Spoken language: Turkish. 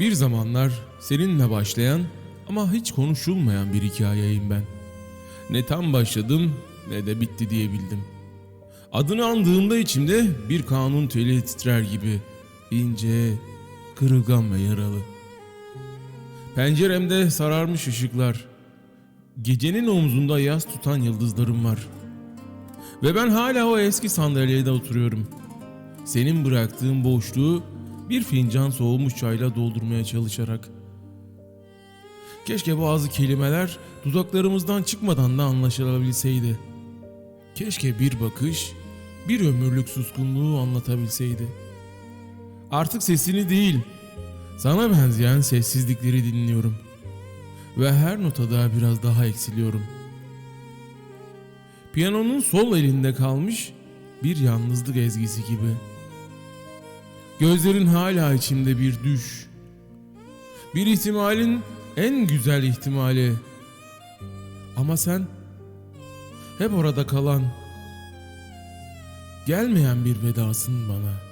Bir zamanlar seninle başlayan ama hiç konuşulmayan bir hikayeyim ben. Ne tam başladım ne de bitti diyebildim. Adını andığımda içimde bir kanun teli titrer gibi. ince, kırılgan ve yaralı. Penceremde sararmış ışıklar. Gecenin omzunda yas tutan yıldızlarım var. Ve ben hala o eski sandalyede oturuyorum. Senin bıraktığın boşluğu bir fincan soğumuş çayla doldurmaya çalışarak. Keşke bazı kelimeler dudaklarımızdan çıkmadan da anlaşılabilseydi. Keşke bir bakış, bir ömürlük suskunluğu anlatabilseydi. Artık sesini değil, sana benzeyen sessizlikleri dinliyorum. Ve her notada biraz daha eksiliyorum. Piyanonun sol elinde kalmış bir yalnızlık ezgisi gibi. Gözlerin hala içimde bir düş. Bir ihtimalin en güzel ihtimali. Ama sen hep orada kalan, gelmeyen bir vedasın bana.''